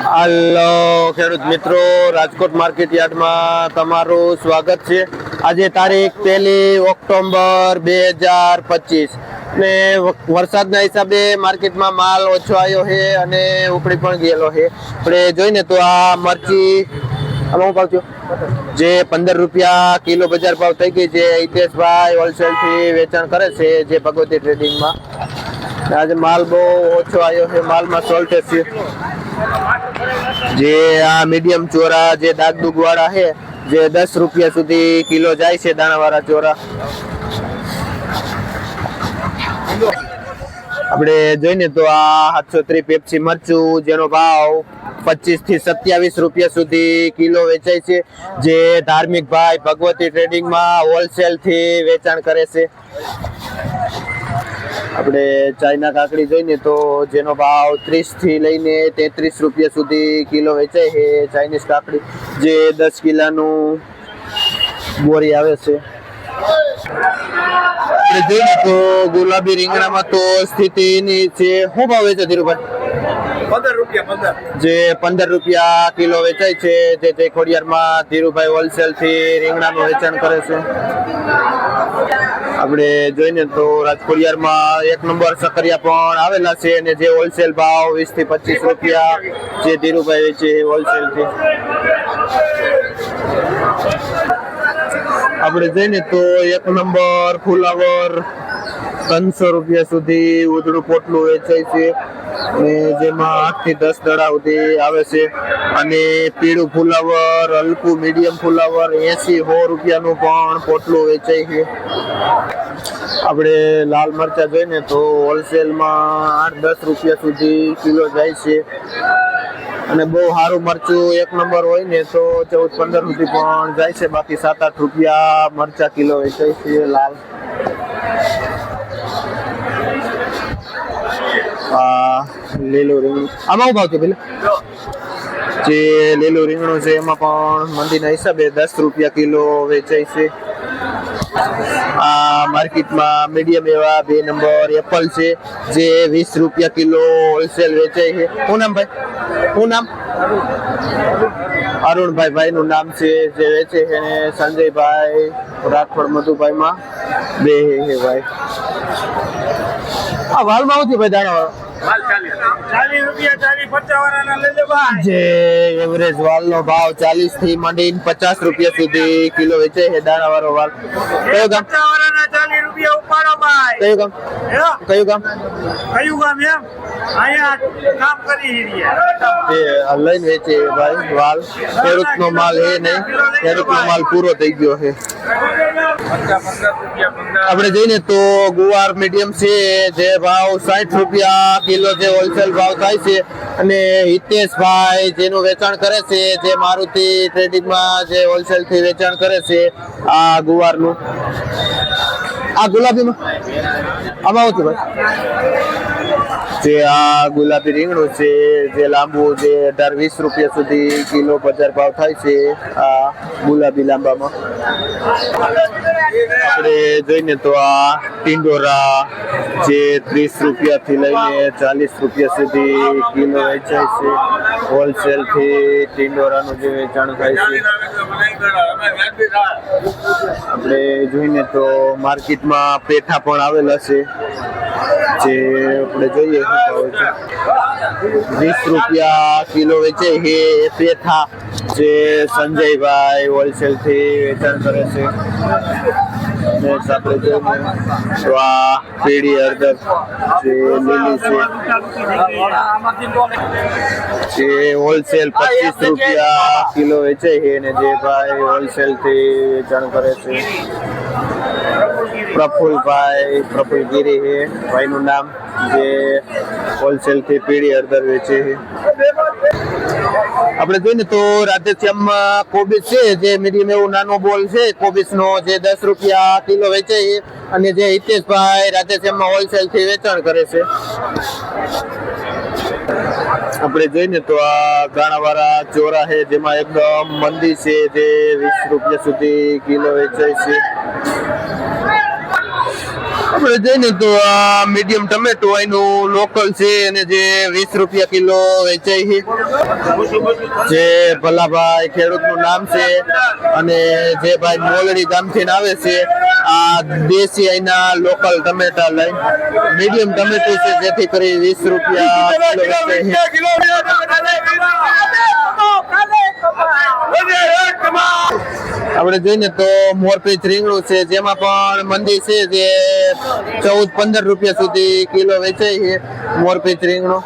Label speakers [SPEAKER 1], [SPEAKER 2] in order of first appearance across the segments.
[SPEAKER 1] હાલો, ખેડૂત મિત્રો, રાજકોટ માર્કેટ યાર્ડમાં તમારું સ્વાગત છે. આજે તારીખ પહેલી ઓક્ટોબર બે હજાર પચીસ. ને વરસાદના હિસાબે માર્કેટમાં માલ ઓછો આવ્યો છે અને ઉપડી પણ ગયેલો છે. આપણે જોઈને તો આ મરચી આમાં ભાવ થયો? જે પંદર રૂપિયા કિલો બજાર ભાવ થઈ ગઈ છે, હિતેશભાઈ હોલસેલથી વેચાણ કરે છે જે ભગવતી ટ્રેડિંગમાં આજે માલ બહુ ઓછો આવ્યો છે, માલમાં સોલ્ટેજ છે. જે આ મીડિયમ ચોરા જે દાગદુગ વાળા છે, જે દસ રૂપિયા સુધી કિલો જાય છે દાણાવાળા ચોરા. આપણે જોઈને તો આ સાતસો ત્રીસ પેપ્સી મરચું, જેનો ભાવ પચીસથી સત્યાવીસ રૂપિયા સુધી કિલો વેચાય છે, જે ધાર્મિક ભાઈ ભગવતી ટ્રેડિંગમાં હોલસેલથી વેચાણ કરે છે. આપણે ચાઇના કાકડી જોઈને તો જેનો ભાવ ત્રીસથી લઈને તેત્રીસ રૂપિયા સુધી કિલો વેચાય છે ચાઇનીઝ કાકડી. જે દસ કિલાનું બોરી આવે છે. આપણે જોઈએ તો ગુલાબી રીંગણામાં તો સ્થિતિની છે. શું ભાવ વેચે ધીરુભાઈ? જે પંદર રૂપિયા કિલો વેચાય છે, જે તે ખોડિયારમાં ધીરુભાઈ હોલસેલથી રીંગણાનું વેચાણ કરે છે. આપણે જોઈને તો રાજખોડિયારમાં એક નંબર સકરિયા પણ આવેલા છે અને જે હોલસેલ ભાવ વીસથી પચીસ રૂપિયા જે ધીરુભાઈ વેચે હોલસેલથી આપણે જોઈને તો એક નંબર ફુલાવર ત્રણસો રૂપિયા સુધી ઉધડું પોટલું વેચાય છે. અને જેમાં આઠથી દસ દડા સુધી આવે છે. અને પીળું ફુલાવર, હલકું મીડિયમ ફુલાવર, એસી સો રૂપિયાનું પણ પોટલું વેચાય છે. આપણે લાલ મરચા જોઈને તો હોલસેલમાં આઠ દસ રૂપિયા સુધી કિલો જાય છે. અને બહુ સારું મરચું એક નંબર હોય ને તો ચૌદ પંદર સુધી પણ જાય છે. બાકી સાત આઠ રૂપિયા મરચા કિલો વેચાય છે લાલ. આ લીલું રીંગણું. આમાં શું ભાવ છે પેલા? જે લીલું રીંગણું છે, એમાં પણ મંદીના હિસાબે દસ રૂપિયા કિલો વેચાય છે. આ માર્કેટમાં મીડિયમ એવા બે નંબર એપલ છે, જે વીસ રૂપિયા કિલો હોલસેલ વેચાય છે. શું નામ ભાઈ? શું નામ? અરુણભાઈ ભાઈ નું નામ છે, જે વેચે છે અને સંજયભાઈ, રાઠોડ મધુભાઈ માં બે હે ભાઈ. આ વાલમાં આવતી ભાઈ દાણા
[SPEAKER 2] માલ ચાલીસ ચાલીસ રૂપિયા ચાલીસ પચાસ વાળાના લઈ લે ભાઈ
[SPEAKER 1] જે એવરેજ વાલ નો ભાવ ચાલીસથી માંડીને પચાસ રૂપિયા સુધી કિલો વેચે છે દાણા વાળો વાલ. કયો ગામ?
[SPEAKER 2] ચાલીસ રૂપિયા ઉપાડો ભાઈ.
[SPEAKER 1] કયું ગામ? કયું ગામ?
[SPEAKER 2] કયું ગામ એમ? અહીંયા કામ કરી રહ્યા.
[SPEAKER 1] લઈને વેચે ભાઈ વાલ. ખેડૂત નો માલ હે નહીં ખેડૂત માલ પૂરો થઈ ગયો છે. આપણે જઈને તો ગુવાર મીડિયમ છે, જે ભાવ સાઠ રૂપિયા કિલો જે હોલસેલ ભાવ થાય છે અને હિતેશભાઈ જેનું વેચાણ કરે છે, જે મારુતિ ટ્રેડિંગમાં જે હોલસેલથી વેચાણ કરે છે, આ ગુવારનું. આ ગુલાબીમાં? આમાં આવતું ભાઈ? જે આ ગુલાબી રીંગણું છે, જે લાંબુ જે અઢાર વીસ રૂપિયા સુધી કિલો બજાર ભાવ થાય છે, આ ગુલાબી લાંબામાં. આપણે જોઈને તો આ ટિંડોરા જે ત્રીસ રૂપિયા થી લઈને ચાલીસ રૂપિયા સુધી કિલો વેચાય છે. હોલસેલથી ટિંડોરાનું જે વેચાણ થાય છે. આપણે જોઈને તો માર્કેટમાં પેઠા પણ આવેલા છે. જે આપણે જોઈએ વીસ રૂપિયા કિલો વેચે છે પેઠા જે સંજયભાઈ હોલસેલથી વેચાણ કરે છે. ને આપણે જોઈએ આ પીળી હળદર જે લીલી છે, જે હોલસેલ પચીસ રૂપિયા કિલો વેચે છે અને જે ભાઈ હોલસેલથી વેચાણ કરે છે. પ્રફુલભાઈ પ્રફુલગીરી છે. ભાઈનું નામ જે હોલસેલથી પીળી હળદર વેચે છે. આપણે જોઈએ તો રાધેશ્યામમાં કોબીજ છે, જે મીડિયમ એવું નાનો બોલ છે, કોબીજનો જે દસ રૂપિયા કિલો વેચે અને જે હિતેશભાઈ રાધેશ્યામમાં હોલસેલથી વેચાણ કરે છે. આપણે જોઈએ તો આ ગાણાવાળા ચોરા છે, જેમાં એકદમ મંદી છે, જે વીસ રૂપિયા સુધી કિલો વેચાય છે. આપણે જઈને તો આ મીડિયમ ટમેટો એનું લોકલ છે અને જે વીસ રૂપિયા કિલો વેચાય છે. જે ભલાભાઈ ખેડૂતનું નામ છે અને જે ભાઈ મોલડી ગામથી આવે છે આ દેશી અહીંના લોકલ ટમેટા લઈ મીડિયમ ટમેટું છે જેથી કરી વીસ રૂપિયા આપણે જોઈએ તો મોરપીચ રીંગણું છે જેમાં પણ મંદી છે જે ચૌદ પંદર રૂપિયા સુધી કિલો વેચાય છે મોરપીચ રીંગણું.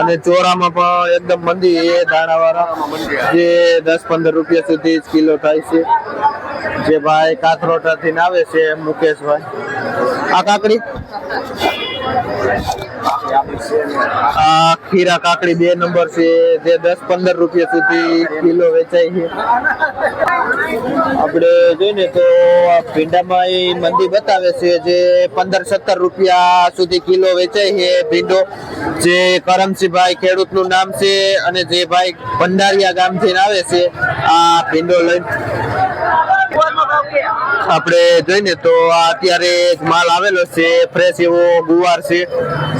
[SPEAKER 1] અને ચોરામાં પણ એકદમ મંદી છે દાણાવાળા જે દસ પંદર રૂપિયા સુધી જ કિલો થાય છે. જે ભાઈ કાથરોટાથી આવે છે મુકેશભાઈ. આ કાકડી આ ખીરા કાકડી બે નંબર છે, જે દસ પંદર રૂપિયા સુધી કિલો વેચાય છે. આપણે જોઈને તો ભીંડામાં એ મંદી બતાવે છે જે પંદર સત્તર રૂપિયા સુધી કિલો વેચાય છે ભીંડો. જે કરમસિંહભાઈ ખેડૂતનું નામ છે અને જે ભાઈ ભંડારિયા ગામથી આવે છે, આ ભીંડો લઈને. આપણે જોઈને તો આ અત્યારે માલ આવેલો છે ફ્રેશ એવો ગુવાર છે,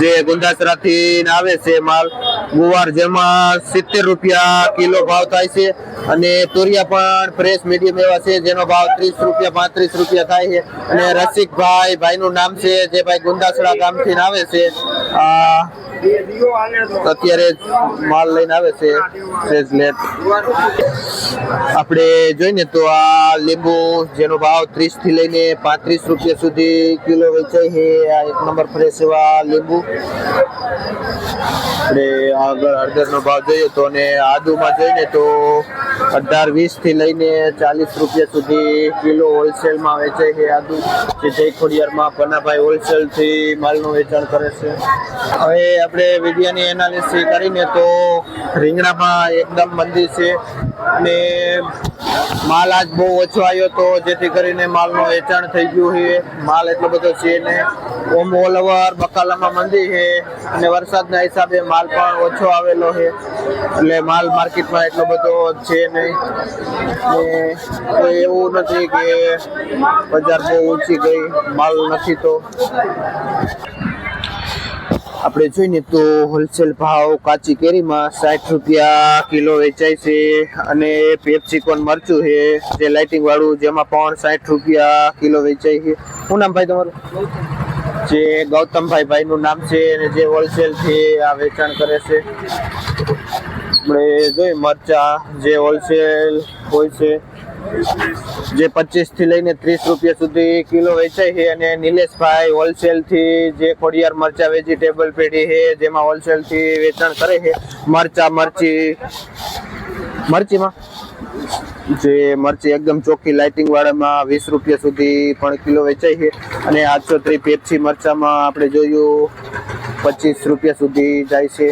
[SPEAKER 1] જે ગુંદાસરા થી આવે છે માલ. ગુવાર જેમાં સિત્તેર રૂપિયા કિલો ભાવ થાય છે અને તુરિયા પણ ફ્રેશ મીડિયમ એવા છે, જેનો ભાવ ત્રીસ રૂપિયા, પાંત્રીસ રૂપિયા થાય છે. અને રસિકભાઈ ભાઈનું નામ છે, જે ભાઈ ગુંદાસડા ગામથી આવે છે. અત્યારે માલ લઈને આવે છે આપણે જોઈને તો આ લીંબુ જેનો ભાવ ત્રીસથી લઈને પાંત્રીસ રૂપિયા સુધી કિલો વેચાય છે. આ એક નંબર ફ્રેશ એવા લીંબુ. આપણે આગળ હળદરનો ભાવ જોઈએ તો ને આદુમાં જોઈને તો અઢાર વીસથી લઈને ચાલીસ રૂપિયા સુધી કિલો હોલસેલમાં વેચાય છે આદુ, જે જય ખોડિયારમાં પન્નાભાઈ હોલસેલથી માલનું વેચાણ કરે છે. હવે આપણે વિડીયોની એનાલિસિસ કરીને તો રીંગણામાં એકદમ મંદી છે અને માલ આજ બહુ ઓછો આવ્યો તો જેથી કરીને માલનું વેચાણ થઈ ગયું છે. માલ એટલો બધો છે ને ઓમ ઓલ ઓવર બકાલામાં મંદી છે અને વરસાદના હિસાબે માલ પણ ઓછો આવેલો છે. એટલે માલ માર્કેટમાં એટલો બધો છે નહીં. કોઈ એવું નથી કે બજાર બહુ ઊંચી ગઈ, માલ નથી તો. આપણે જોઈને તો હોલસેલ ભાવ કાચી કેરીમાં સાઠ રૂપિયા કિલો વેચાય છે અને પેપ્સિકોન મરચું છે, જે લાઇટિંગ વાળું જેમાં પણ સાઠ રૂપિયા કિલો વેચાય છે. શું નામ ભાઈ તમારું? જે ગૌતમભાઈ ભાઈનું નામ છે અને જે હોલસેલથી આ વેચાણ કરે છે. આપણે જોઈએ મરચા જે હોલસેલ હોય છે, જે પચીસથી લઈને ત્રીસ રૂપિયા સુધી કિલો વેચાય છે અને નિલેશભાઈ હોલસેલથી જે ખોડિયાર મરચા વેજીટેબલ પેઢી છે, જેમાં હોલસેલથી વેચાણ કરે છે. મરચા, મરચી મરચીમાં? જે મરચી એકદમ ચોખ્ખી લાઇટિંગ વાળામાં વીસ રૂપિયા સુધી પણ કિલો વેચાય છે. અને આઠસો ત્રી પેપ્સી મરચામાં આપણે જોયું, પચીસ રૂપિયા સુધી જાય છે.